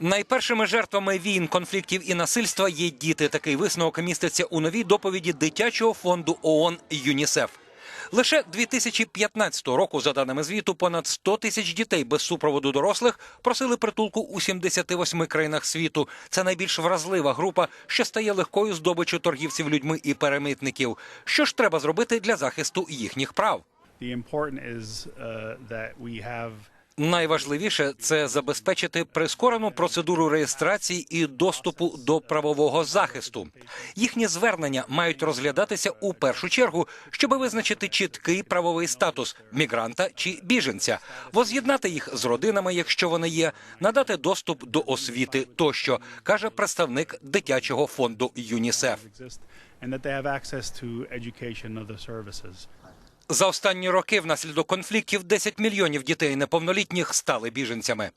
Найпершими жертвами війн, конфліктів і насильства є діти. Такий висновок міститься у новій доповіді дитячого фонду ООН ЮНІСЕФ. Лише 2015 року, за даними звіту, понад 100 тисяч дітей без супроводу дорослих просили притулку у 78 країнах світу. Це найбільш вразлива група, що стає легкою здобиччю торгівців людьми і перемитників. Що ж треба зробити для захисту їхніх прав? Найважливіше це забезпечити прискорену процедуру реєстрації і доступу до правового захисту. Їхні звернення мають розглядатися у першу чергу, щоб визначити чіткий правовий статус мігранта чи біженця, воз'єднати їх з родинами, якщо вони є, надати доступ до освіти тощо, каже представник дитячого фонду ЮНІСЕФ. За останні роки внаслідок конфліктів 10 мільйонів дітей неповнолітніх стали біженцями.